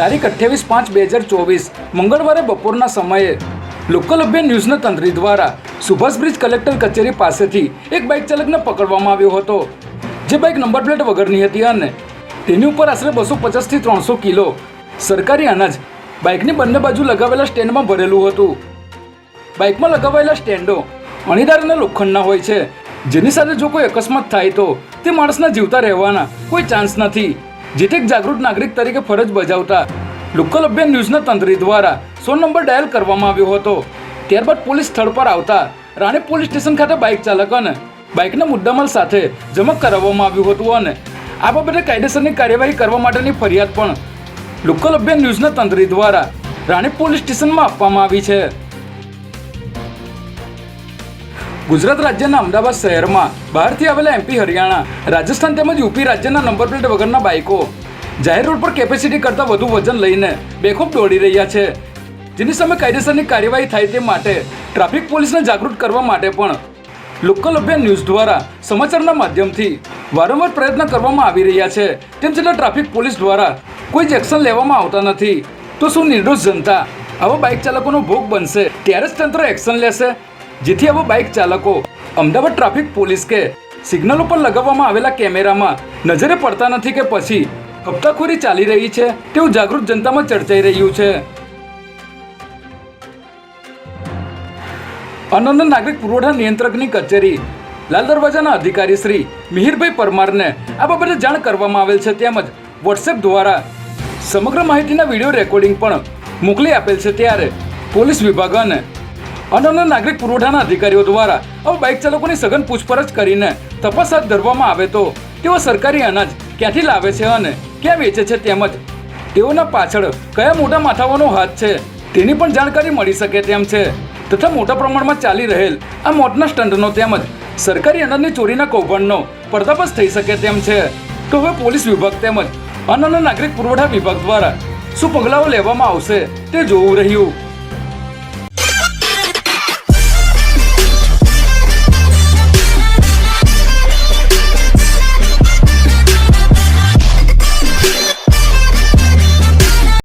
તારીખ અઠ્યાવીસ પાંચ બે હજાર ચોવીસ, મંગળવારે બપોરના સમયે. લોકલ અભિયાન ન્યૂઝના તંત્રી દ્વારા સુભાષ બ્રિજ કલેક્ટર કચેરી પાસેથી એક બાઇક ચાલકને પકડવામાં આવ્યો હતો. જે બાઇક નંબર પ્લેટ વગરની હતી અને તેની ઉપર આશરે બસો પચાસથી ત્રણસો કિલો સરકારી અનાજ બાઇકની બંને બાજુ લગાવેલા સ્ટેન્ડમાં ભરેલું હતું. બાઇકમાં લગાવાયેલા સ્ટેન્ડો અણીદાર અને લોખંડના હોય છે. જેની સાથે જો કોઈ અકસ્માત થાય તો તે માણસના જીવતા રહેવાના કોઈ ચાન્સ નથી. જેથી એક જાગૃત નાગરિક તરીકે ફરજ બજાવતા લોકલ અભિયાન ન્યૂઝના તંત્રી દ્વારા સો નંબર ડાયલ કરવામાં આવ્યો હતો. ત્યારબાદ પોલીસ સ્થળ પર આવતા રાણી પોલીસ સ્ટેશન ખાતે બાઇક ચાલક અને બાઇકના મુદ્દામાલ સાથે જમા કરાવવામાં આવ્યું હતું અને આ બાબતે કાયદેસરની કાર્યવાહી કરવા માટેની ફરિયાદ પણ લોકલ અભિયાન ન્યૂઝના તંત્રી દ્વારા રાણી પોલીસ સ્ટેશનમાં આપવામાં આવી છે. ગુજરાત રાજ્યના અમદાવાદ શહેરમાં બહારથી આવેલા એમપી હરિયાણા, રાજસ્થાન તેમજ યુપી રાજ્યના નંબર પ્લેટ વગરના બાઇકો. જાહેર રોડ પર કેપેસિટી કરતાં વધુ વજન લઈને બેખૂબ દોડી રહ્યા છે. જેની સામે કાયદેસરની કાર્યવાહી થાય તે માટે ટ્રાફિક પોલીસને જાગૃત કરવા માટે પણ લોકલ અભિયાન ન્યૂઝ દ્વારા સમાચારના માધ્યમથી વારંવાર પ્રયત્ન કરવામાં આવી રહ્યા છે. તેમ છતાં ટ્રાફિક પોલીસ દ્વારા કોઈ જ એક્શન લેવામાં આવતા નથી. તો શું નિર્દોષ જનતા આવા બાઇક ચાલકોનો ભોગ બનશે? ત્યારે જ તંત્ર એક્શન લેશે? જેથી આવા બાઇક ચાલકો અમદાવાદ ટ્રાફિક પોલીસ કે સિગ્નલો પર લગાવવામાં આવેલા કેમેરામાં નજરે પડતા નથી કે પછી હપ્તાખોરી ચાલી રહી છે તેવું જાગૃત જનતામાં ચર્ચાઈ રહ્યું છે. અનન્ય નાગરિક પુરવઠા નિયંત્રકની કચેરી લાલ દરવાજાના અધિકારી શ્રી મિહિરભાઈ પરમારને આ બાબતે જાણ કરવામાં આવેલ છે તેમજ વોટ્સએપ દ્વારા સમગ્ર માહિતીના વીડિયો રેકોર્ડિંગ પણ મોકલી આપેલ છે ત્યારે પોલીસ વિભાગ અને અનન્ય નાગરિક પુરવઠાના અધિકારીઓ દ્વારા આવા બાઇક ચાલકોની સઘન પૂછપરછ કરીને તપાસ હાથ ધરવામાં આવે તો તેઓ સરકારી અનાજ ક્યાંથી લાવે છે અને ક્યાં વેચે છે તેમજ તેઓના પાછળ કયા મોટા માથાઓનો હાથ છે તેની પણ જાણકારી મળી શકે તેમ છે. તથા મોટા પ્રમાણમાં ચાલી રહેલ આ મોટના સ્ટંટનો તેમજ સરકારી અનાજની ચોરીના કૌભાંડનો પર્દાફાશ થઈ શકે તેમ છે. તો હવે પોલીસ વિભાગ તેમજ અન્ન નાગરિક પુરવઠા વિભાગ દ્વારા શું પગલાઓ લેવામાં આવશે તે જોવું રહ્યું.